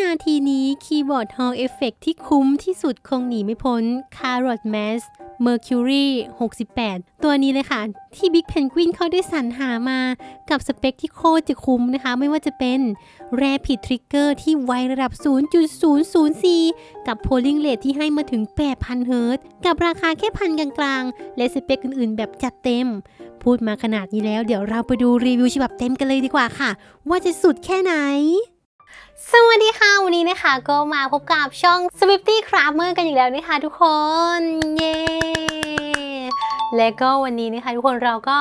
นาทีนี้คีย์บอร์ด Hall Effect ที่คุ้มที่สุดคงหนีไม่พ้น Carrot Mass Mercury 68 ตัวนี้เลยค่ะ ที่ Big Penguin เขาได้สรรหามากับสเปคที่โคตรจะคุ้มนะคะ ไม่ว่าจะเป็น Rapid Trigger ที่ไวระดับ 0.004 กับ Polling Rate ที่ให้มาถึง 8,000 เฮิรต์กับราคาแค่พันกลางๆ และสเปคอื่นๆ แบบจัดเต็ม พูดมาขนาดนี้แล้ว เดี๋ยวเราไปดูรีวิวฉบับเต็มกันเลยดีกว่าค่ะ ว่าจะสุดแค่ไหน สวัสดีค่ะ วันนี้นะคะก็มาพบกับช่อง Swifty Cramer กันอีกแล้วนะคะทุกคน เย้และก็วันนี้นะคะทุกคนเราก็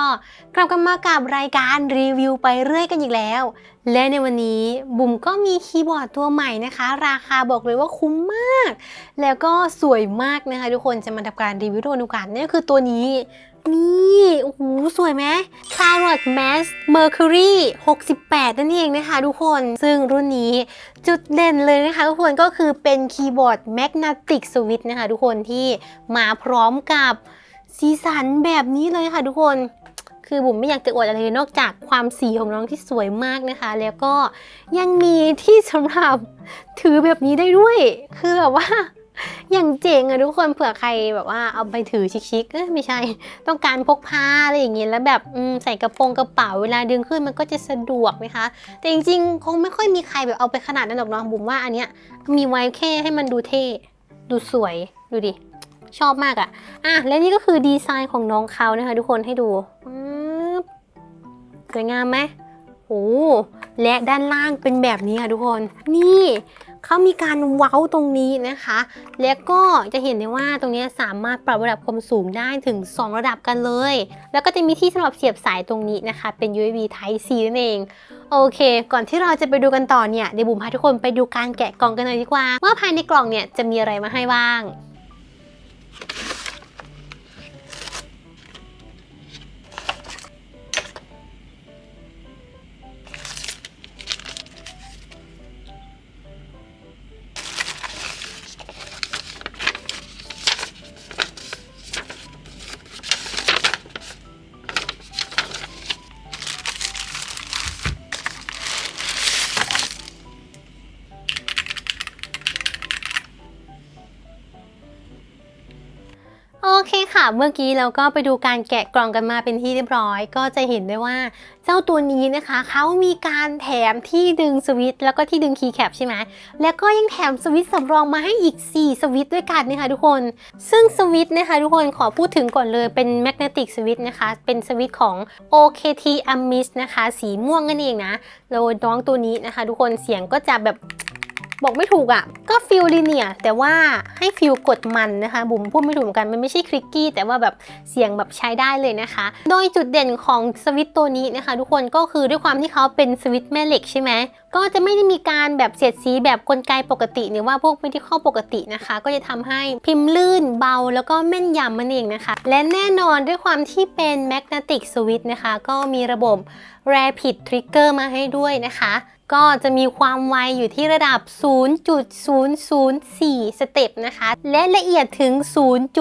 กลับกันมากับรายการรีวิวไปเรื่อยกันอีกแล้ว และในวันนี้บุ๋มก็มีคีย์บอร์ดตัวใหม่นะคะ ราคาบอกเลยว่าคุ้มมาก แล้วก็สวยมากนะคะ ทุกคนจะมาทำการรีวิวตัวนุกันนั่คือตัวนี้ นี่โอ้โหสวยไหม Carrot Mass Mercury 68 นั่นเองนะคะทุกคนซึ่งรุ่นนี้จุดเด่นเลยนะคะทุกคนก็คือเป็นคีย์บอร์ด Magnetic Switch นะคะทุกคนที่มาพร้อมกับสีสันแบบนี้เลยค่ะทุกคนคือบุ๋มไม่อยากจะอวดอะไรเลยนอกจากความสีของน้องที่สวยมากนะคะ แล้วก็ยังมีที่สำหรับถือแบบนี้ได้ด้วย คือแบบว่า อย่างเจ๋งอะทุกคนเผื่อใครแบบว่าเอาไปถือชิคๆเอ้ยไม่ใช่ ต้องการพกพาอะไรอย่างเงี้ยแล้วแบบใส่กระโปรงกระเป๋าเวลาดึงขึ้นมันก็จะสะดวกนะคะ แต่จริงๆ คงไม่ค่อยมีใครแบบเอาไปขนาดนั้นหรอกเนาะบุ๋มว่าอันเนี้ยมีไว้แค่ให้มันดูเท่ดูสวยดูดิชอบมากอะอะและนี่ก็คือดีไซน์ของน้องเขานะคะ ทุกคนให้ดูสวยงามไหมโอ้และด้านล่างเป็นแบบนี้ค่ะทุกคน นี่ เขามีการเว้าตรงนี้นะคะ แล้วก็จะเห็นได้ว่าตรงนี้สามารถปรับระดับความสูงได้ถึง 2 ระดับกันเลย แล้วก็จะมีที่สำหรับเสียบสายตรงนี้นะคะ เป็น USB Type C นั่นเองโอเค ก่อนที่เราจะไปดูกันต่อเนี่ยเดี๋ยวบุ๋มพาทุกคนไปดูการแกะกล่องกันเลยดีกว่า ว่าภายในกล่องเนี่ยจะมีอะไรมาให้บ้าง ค่ะเมื่อกี้เราก็ไปดูการแกะกล่องกันมาเป็นที่เรียบร้อย ก็จะเห็นได้ว่าเจ้าตัวนี้นะคะเขามีการแถมที่ดึงสวิตช์แล้วก็ที่ดึงคีย์แคปใช่ไหมแล้วก็ยังแถมสวิตช์สำรองมาให้อีก 4 สวิตช์ด้วยกันนะคะทุกคน ซึ่งสวิตช์นะคะทุกคนขอพูดถึงก่อนเลยเป็นแมกเนติกสวิตช์นะคะ เป็นสวิตช์ของ OKT Amis นะคะ สีม่วงนั่นเองนะแล้วน้องตัวนี้นะคะ ทุกคนเสียงก็จะแบบ บอกไม่ถูกอะ่ะ ก็ฟิลลีเนียแต่ว่าให้ฟิลกดมันนะคะ บุ๋มพูดไม่ถูกเหมือนกันมันไม่ใช่คลิกกี้แต่ว่าแบบเสียงแบบใช้ได้เลยนะคะ โดยจุดเด่นของสวิตตัวนี้นะคะ ทุกคนก็คือด้วยความที่เขาเป็นสวิตแม่เหล็กใช่ไหมก็จะไม่ได้มีการแบบเสียดสีแบบกลไกปกติหรือว่าพวกไม่ที่ข้อปกตินะคะ ก็จะทำให้พิมพ์ลื่นเบาแล้วก็แม่นยำมันเองนะคะ และแน่นอนด้วยความที่เป็นแมกเนติกสวิตนะคะ ก็มีระบบ Rapid Trigger มาให้ด้วยนะคะ ก็จะมีความไวอยู่ที่ระดับ 0.004 สเต็ปนะคะ และละเอียดถึง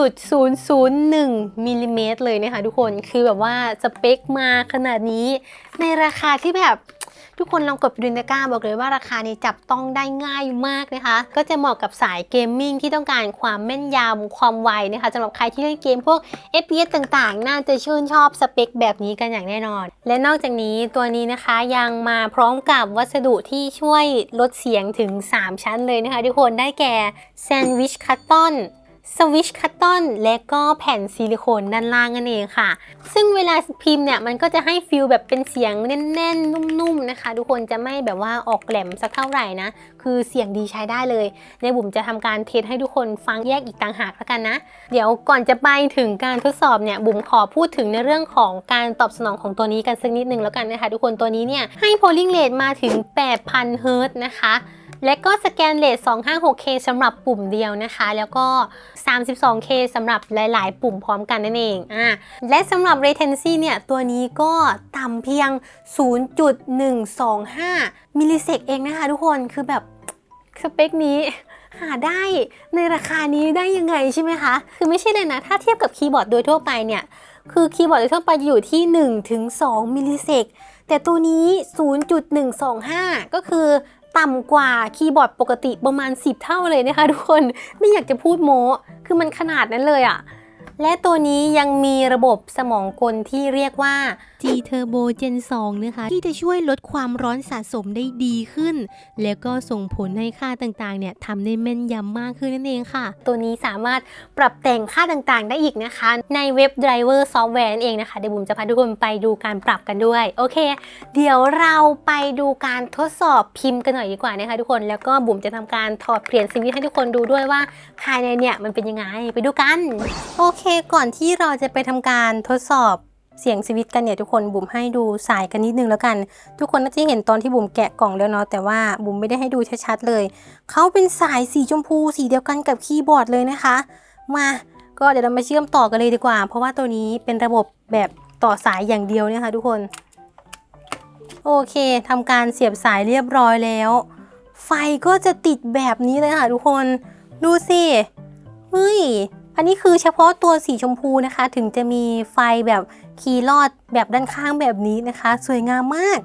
0.001มิลลิเมตรเลยนะคะทุกคน คือแบบว่าสเปคมาขนาดนี้ ในราคาที่แบบ ทุกคนลองกดไปดูในะกร้าบอกเลยว่าราคานี้จับต้องได้ง่ายมากนะคะ ก็จะเหมาะกับสายเกมมิ่งที่ต้องการความแม่นยำความไวนะคะสำหรับใครที่เล่นเกมพวก FPS ต่างๆ น่าจะชื่นชอบสเปคแบบนี้กันอย่างแน่นอน และนอกจากนี้ตัวนี้นะคะยังมาพร้อมกับวัสดุที่ช่วยลดเสียงถึง 3 ชั้นเลยนะคะทุกคนได้แก่แซนด์วิชคัตตอน สวิชคัตตอนและก็แผ่นซิลิโคนด้านล่างนั่นเองค่ะ ซึ่งเวลาพิมพ์เนี่ย มันก็จะให้ฟิลแบบเป็นเสียงแน่นๆ นุ่มๆ นะคะ ทุกคนจะไม่แบบว่าออกแหลมสักเท่าไหร่นะ คือเสียงดีใช้ได้เลยในบุ๋มจะทำการเทสให้ทุกคนฟังแยกอีกต่างหากแล้วกันนะ เดี๋ยวก่อนจะไปถึงการทดสอบเนี่ยบุ๋มขอพูดถึงในเรื่องของการตอบสนองของตัวนี้กันสักนิดนึงแล้วกันนะคะ ทุกคนตัวนี้เนี่ยให้ polling rate มาถึง 8,000 เฮิร์ตนะคะ และก็สแกนเลท 256K สำหรับปุ่มเดียวนะคะ แล้วก็ 32K สำหรับหลาย ๆ ปุ่มพร้อมกันนั่นเองอ่าและสำหรับ latency เนี่ยตัวนี้ก็ต่ำเพียง 0.125 มิลลิเซกเองนะคะทุกคนคือแบบสเปคนี้หาได้ในราคานี้ได้ยังไงใช่ไหมคะ คือไม่ใช่เลยนะ ถ้าเทียบกับคีย์บอร์ดโดยทั่วไปเนี่ย คือคีย์บอร์ดโดยทั่วไปอยู่ที่ 1-2 มิลลิเซกแต่ตัวนี้ 0.125 ก็คือ ต่ำกว่าคีย์บอร์ดปกติประมาณ 10 เท่าเลยนะคะทุกคนไม่อยากจะพูดโม้ คือมันขนาดนั้นเลยอะ และตัวนี้ยังมีระบบสมองกลที่เรียกว่า G Turbo Gen 2 นะคะ ที่จะช่วยลดความร้อนสะสมได้ดีขึ้น แล้วก็ส่งผลให้ค่าต่างๆ เนี่ยทำได้แม่นยำมากขึ้นนั่นเองค่ะ ตัวนี้สามารถปรับแต่งค่าต่างๆ ได้อีกนะคะ ในเว็บ Driver Software นั่นเองนะคะเดี๋ยวบุ๋มจะพาทุกคนไปดูการปรับกันด้วย โอเค เดี๋ยวเราไปดูการทดสอบพิมพ์กันหน่อยดีกว่านะคะทุกคนแล้วก็บุ๋มจะทำการถอดเปลี่ยนสวิตช์ให้ทุกคนดูด้วยว่าภายในเนี่ยมันเป็นยังไงไปดูกัน โอเคคก่อนที่เราจะไปทำการทดสอบเสียงสวิตกันเนี่ยทุกคนบุ๋มให้ดูสายกันนิดนึงแล้วกัน ทุกคนน่าจะเห็นตอนที่บุ๋มแกะกล่องแล้วเนาะแต่ว่าบุ๋มไม่ได้ให้ดูชัดๆเลย เขาเป็นสายสีชมพูสีเดียวกันกับคีย์บอร์ดเลยนะคะ มาก็เดี๋ยวเรามาเชื่อมต่อกันเลยดีกว่า เพราะว่าตัวนี้เป็นระบบแบบต่อสายอย่างเดียวเนี่ยค่ะทุกคนโอเคทำการเสียบสายเรียบร้อยแล้ว ไฟก็จะติดแบบนี้เลยค่ะทุกคน ดูสิเฮ้ย อันนี้คือเฉพาะตัวสีชมพูนะคะ ถึงจะมีไฟแบบคีย์ลอดแบบด้านข้างแบบนี้นะคะ สวยงามมาก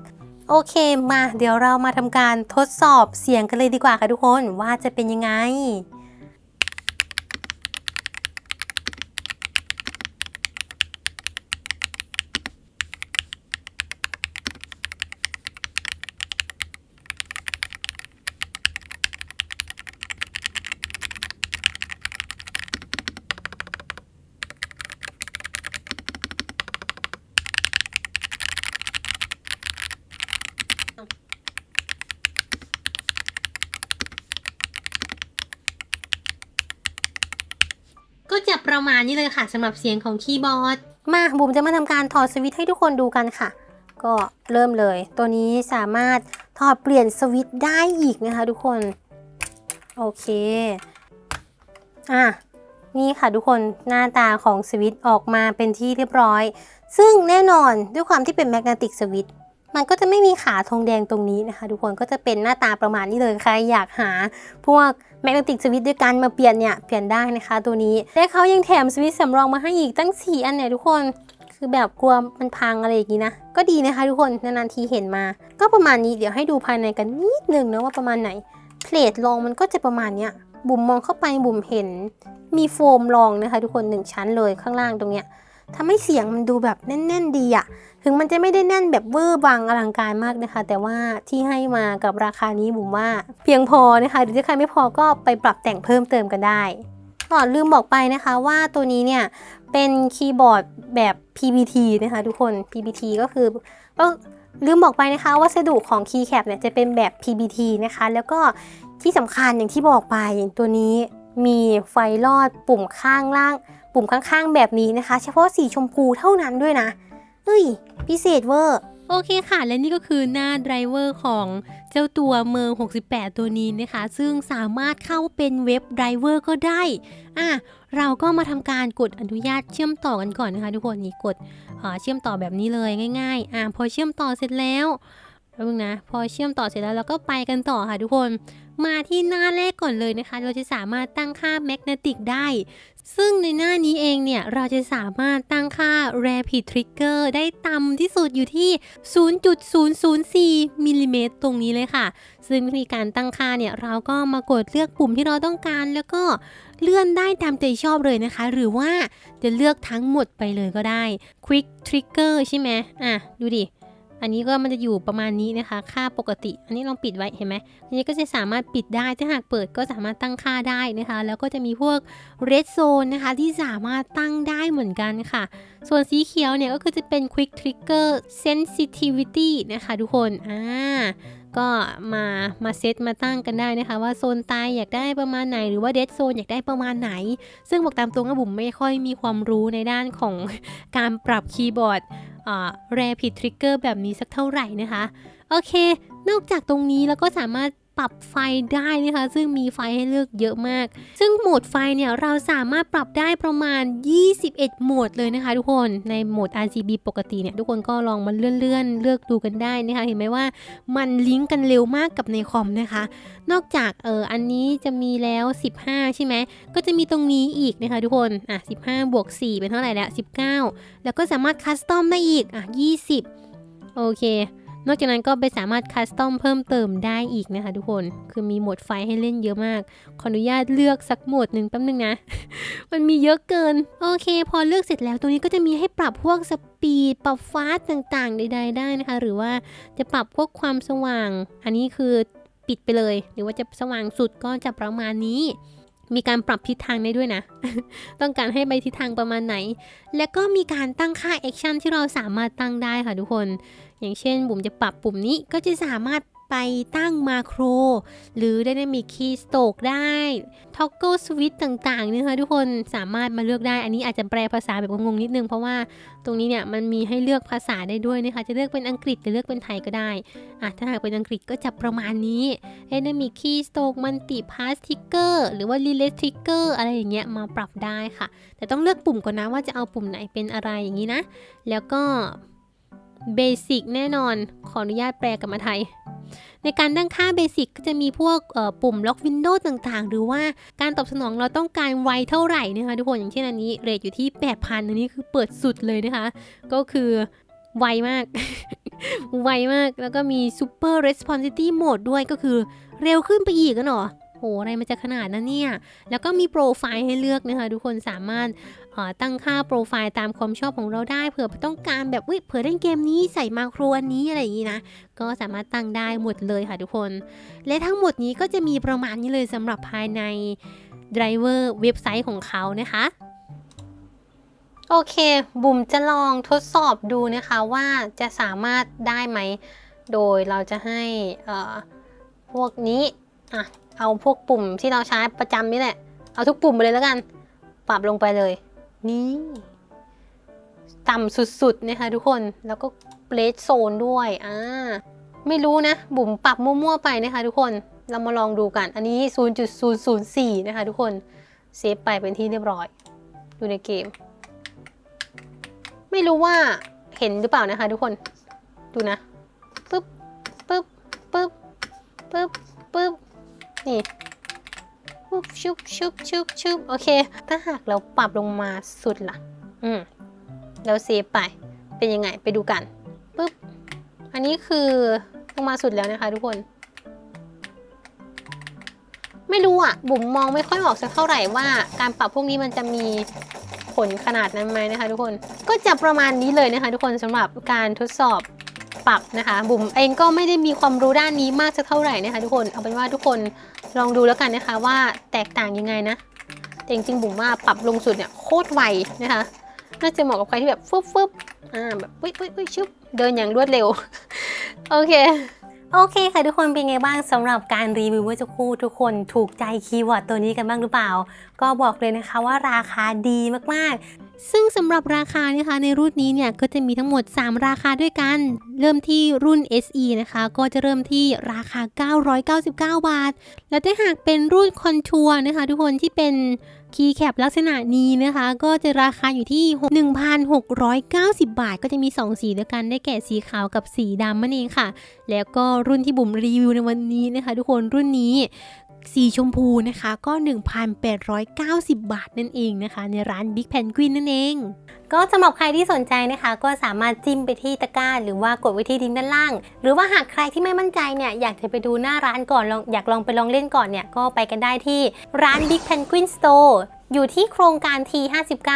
โอเคมา เดี๋ยวเรามาทำการทดสอบเสียงกันเลยดีกว่าค่ะทุกคนว่าจะเป็นยังไง ก็จะประมาณนี้เลยค่ะสำหรับเสียงของคีย์บอร์ด มาบุ๋มจะมาทำการถอดสวิตช์ให้ทุกคนดูกันค่ะ ก็เริ่มเลย ตัวนี้สามารถถอดเปลี่ยนสวิตช์ได้อีกนะคะทุกคน โอเค อะ นี่ค่ะทุกคนหน้าตาของสวิตช์ออกมาเป็นที่เรียบร้อย ซึ่งแน่นอนด้วยความที่เป็นแมกเนติกสวิตช์ มันก็จะไม่มีขาธงแดงตรงนี้นะคะ ทุกคนก็จะเป็นหน้าตาประมาณนี้เลยใครอยากหา พวกแมกเนติกสวิตด้วยกันมาเปลี่ยนเนี่ยเปลี่ยนได้นะคะตัวนี้และเขายังแถมสวิตสำรองมาให้อีกตั้ง 4 อันเนี่ยทุกคนคือแบบกลัวมันพังอะไรอย่างนี้นะ ก็ดีนะคะทุกคนนานๆทีเห็นมา ก็ประมาณนี้เดี๋ยวให้ดูภายในกันนิดนึงนะว่าประมาณไหนเพลทรองมันก็จะประมาณเนี้ยบุ๋มมองเข้าไปบุ๋มเห็น มีโฟมรองนะคะ ทุกคนหนึ่งชั้นเลยข้างล่างตรงเนี้ยทำให้เสียงมันดูแบบแน่น ๆ ดีอะ ถึงมันจะไม่ได้แน่นแบบเวอร์บังอลังการมากนะคะ แต่ว่าที่ให้มากับราคานี้บุ๋มว่า เพียงพอนะคะหรือถ้าใครไม่พอก็ไปปรับแต่งเพิ่มเติมกันได้ก่อนลืมบอกไปนะคะว่าตัวนี้เนี่ยเป็นคีย์บอร์ดแบบ PBT นะคะทุกคน PBT ก็คือก็ลืมบอกไปนะคะ วัสดุของ Keycap เนี่ยจะเป็นแบบ PBT นะคะ แล้วก็ที่สำคัญอย่างที่บอกไปตัวนี้มีไฟลอดปุ่มข้างล่าง ปุ่มข้างๆแบบนี้นะคะ เฉพาะสีชมพูเท่านั้นด้วยนะ เฮ้ย พิเศษเวอร์ โอเคค่ะ และนี่ก็คือหน้าไดรเวอร์ของเจ้าตัวเมอร์68 ตัวนี้นะคะ ซึ่งสามารถเข้าเป็นเว็บไดรเวอร์ก็ได้ อะ เราก็มาทำการกดอนุญาตเชื่อมต่อกันก่อนนะคะทุกคนนี่กดเชื่อมต่อแบบนี้เลยง่าย ๆ อะพอเชื่อมต่อเสร็จแล้วแล้วนึงนะ พอเชื่อมต่อเสร็จแล้วเราก็ไปกันต่อค่ะทุกคน มาที่หน้าแรกก่อนเลยนะคะ เราจะสามารถตั้งค่าแมกเนติกได้ ซึ่งในหน้านี้เองเนี่ย เราจะสามารถตั้งค่า Rapid Trigger ได้ต่ำที่สุดอยู่ที่ 0.004มิลลิเมตรตรงนี้เลยค่ะ ซึ่งวิธีการตั้งค่าเนี่ย เราก็มากดเลือกปุ่มที่เราต้องการ แล้วก็เลื่อนได้ตามใจชอบเลยนะคะ หรือว่าจะเลือกทั้งหมดไปเลยก็ได้ Quick Trigger ใช่ไหมอะ ดูดิ อันนี้ก็มันจะอยู่ประมาณนี้นะคะ ค่าปกติ อันนี้ลองปิดไว้เห็นไหมอันนี้ก็จะสามารถปิดได้ถ้าหากเปิดก็สามารถตั้งค่าได้นะคะ แล้วก็จะมีพวก red zone นะคะที่สามารถตั้งได้เหมือนกันค่ะ ส่วนสีเขียวเนี่ยก็คือจะเป็น quick trigger sensitivity นะคะทุกคนอ่าก็มามาเซตมาตั้งกันได้นะคะ ว่าโซนตายอยากได้ประมาณไหน หรือว่าเด d โซนอยากได้ประมาณไหน ซึ่งบอกตามตรงว่าบุ๋มไม่ค่อยมีความรู้ในด้านของการปรับคีย์บอร์ด อ่ผิดทริกเกอร์แบบนี้สักเท่าไหร่นะคะ โอเค นอกจากตรงนี้แล้วก็สามารถปรับไฟได้นะคะ ซึ่งมีไฟให้เลือกเยอะมาก ซึ่งโหมดไฟเนี่ยเราสามารถปรับได้ประมาณ 21 โหมดเลยนะคะทุกคนในโหมด RGB ปกติเนี่ยทุกคนก็ลองมาเลื่อนๆเลือกดูกันได้นะคะ เห็นไหมว่ามันลิงก์กันเร็วมากกับในคอมนะคะ นอกจากเอออันนี้จะมีแล้ว 15 ใช่ไหมก็จะมีตรงนี้อีกนะคะทุกคนอะ15บวก4เป็นเท่าไหร่แล้ว 19 แล้วก็สามารถคัสตอมได้อีกอะ20 โอเค นอกจากนั้นก็ไปสามารถคัสตอมเพิ่มเติมได้อีกนะคะทุกคน คือมีโหมดไฟให้เล่นเยอะมาก ขออนุญาตเลือกสักโหมดหนึ่งแป๊บนึงนะ มันมีเยอะเกิน โอเค พอเลือกเสร็จแล้วตรงนี้ก็จะมีให้ปรับพวกสปีด ปรับฟาสต์ต่างๆ ใด ๆ ได้นะคะ หรือว่าจะปรับพวกความสว่าง อันนี้คือปิดไปเลย หรือว่าจะสว่างสุดก็จะประมาณนี้ มีการปรับทิศทางได้ด้วยนะ ต้องการให้ไปทิศทางประมาณไหน แล้วก็มีการตั้งค่าแอคชั่นที่เราสามารถตั้งได้ค่ะทุกคน อย่างเช่นบุ๋มจะปรับปุ่มนี้ก็จะสามารถ ไปตั้งมาโคร หรือได้มีคีย์สโตกได้ท็อกเกิลสวิตต่างๆนะคะทุกคนสามารถมาเลือกได้ อันนี้อาจจะแปลภาษาแบบงงๆนิดนึง เพราะว่าตรงนี้เนี่ยมันมีให้เลือกภาษาได้ด้วยนะคะ จะเลือกเป็นอังกฤษหรือเลือกเป็นไทยก็ได้อะถ้าหากเป็นอังกฤษก็จะประมาณนี้ได้มีคีย์สโตกมันติพาสทิกเกอร์หรือว่ารีเลสทิกเกอร์อะไรอย่างเงี้ยมาปรับได้ค่ะ แต่ต้องเลือกปุ่มก่อนนะว่าจะเอาปุ่มไหนเป็นอะไรอย่างนี้นะ แล้วก็เบสิกแน่นอน ขออนุญาตแปลกลับมาไทย ในการตั้งค่าเบสิกก็จะมีพวกปุ่มล็อกวินโดว์ต่างๆ หรือว่าการตอบสนองเราต้องการไวเท่าไหร่นะคะทุกคนอย่างเช่นอันนี้เรทอยู่ที่ 8,000 อันนี้คือเปิดสุดเลยนะคะ ก็คือไวมาก ไวมากแล้วก็มี Super Responsive Mode ด้วยก็คือเร็วขึ้นไปอีกกันหรอ โหอะไรมันจะขนาดนั้นเนี่ย แล้วก็มีโปรไฟล์ให้เลือกนะคะ ทุกคนสามารถตั้งค่าโปรไฟล์ตามความชอบของเราได้เผื่อต้องการแบบเว้ยเผื่อเล่นเกมนี้ใส่มาโครอันนี้อะไรอย่างนี้นะ ก็สามารถตั้งได้หมดเลยค่ะทุกคน และทั้งหมดนี้ก็จะมีประมาณนี้เลยสำหรับภายในไดรเวอร์เว็บไซต์ของเขานะคะโอเค บุ๋มจะลองทดสอบดูนะคะว่าจะสามารถได้ไหม โดยเราจะให้พวกนี้ อะเอาพวกปุ่มที่เราใช้ประจำนี่แหละ เอาทุกปุ่มไปเลยแล้วกัน ปรับลงไปเลย นี่ ต่ำสุดๆนะคะทุกคน แล้วก็เลสโซนด้วยอ่าไม่รู้นะ บุ๋มปรับมั่วๆไปนะคะทุกคน เรามาลองดูกัน อันนี้ 0.004 นะคะทุกคน เซฟไปเป็นที่เรียบร้อยอยู่ในเกม ไม่รู้ว่าเห็นหรือเปล่านะคะทุกคน ดูนะปึ๊บปึ๊บปึ๊บปึ๊บปึ๊บ นี่ปุ๊บชุบชุบชุบชุบโอเค ถ้าหากเราปรับลงมาสุดล่ะ อืมแล้วเซฟไป เป็นยังไงไปดูกันปุ๊บ อันนี้คือลงมาสุดแล้วนะคะ ทุกคน ไม่รู้อะบุ๋มมองไม่ค่อยออกสักเท่าไหร่ว่าการปรับพวกนี้มันจะมีผลขนาดนั้นไหมนะคะ ทุกคน ก็จะประมาณนี้เลยนะคะ ทุกคนสำหรับการทดสอบปรับนะคะ บุ๋มเองก็ไม่ได้มีความรู้ด้านนี้มากสักเท่าไหร่นะคะ ทุกคน เอาเป็นว่าทุกคน ลองดูแล้วกันนะคะว่าแตกต่างยังไงนะ แต่จริงๆบุ๋มว่าปรับลงสุดเนี่ยโคตรไวนะคะ น่าจะเหมาะกับใครที่แบบฟึบฟึบอ่าแบบปุ้ยปุ้ยปุ้ยชุบเดินอย่างรวดเร็ว โอเค โอเคค่ะทุกคนเป็นไงบ้างสำหรับการรีวิวเมื่อสักครู่ทุกคนถูกใจคีย์เวิร์ดตัวนี้กันบ้างหรือเปล่า ก็บอกเลยนะคะว่าราคาดีมากๆ ซึ่งสำหรับราคานะคะในรุ่นนี้เนี่ยก็จะมีทั้งหมด 3 ราคาด้วยกัน เริ่มที่รุ่น SE นะคะ ก็จะเริ่มที่ราคา 999 บาท แล้วถ้าหากเป็นรุ่นคอนทัวร์นะคะ ทุกคนที่เป็น คีย์แคปลักษณะนี้นะคะ ก็จะราคาอยู่ที่ 1,690 บาท ก็จะมี 2 สีด้วยกันได้แก่สีขาวกับสีดำนั่นเองค่ะ แล้วก็รุ่นที่บุ๋มรีวิวในวันนี้นะคะ ทุกคนรุ่นนี้ สีชมพูนะคะก็ 1,890 บาทนั่นเองนะคะ ในร้าน Big Penguin นั่นเอง ก็สำหรับใครที่สนใจนะคะ ก็สามารถจิ้มไปที่ตะกร้า หรือว่ากดไว้ที่ลิงด้านล่าง หรือว่าหากใครที่ไม่มั่นใจเนี่ยอยากจะไปดูหน้าร้านก่อนลองอยากลองไปลองเล่นก่อนเนี่ยก็ไปกันได้ที่ร้าน Big Penguin Store อยู่ที่โครงการ T59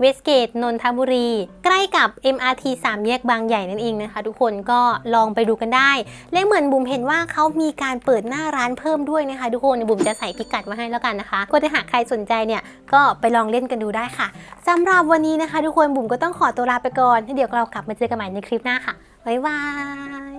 เวสเกตนนทบุรี ใกล้กับ MRT 3 แยกบางใหญ่นั่นเองนะคะ ทุกคนก็ลองไปดูกันได้ และเหมือนบุ๋มเห็นว่าเขามีการเปิดหน้าร้านเพิ่มด้วยนะคะ ทุกคนบุ๋มจะใส่พิกัดไว้ให้แล้วกันนะคะก็ถ้าหากใครสนใจเนี่ยก็ไปลองเล่นกันดูได้ค่ะสำหรับวันนี้นะคะ ทุกคนบุ๋มก็ต้องขอตัวลาไปก่อนเดี๋ยวเรากลับมาเจอกันใหม่ในคลิปหน้าค่ะบ๊ายบาย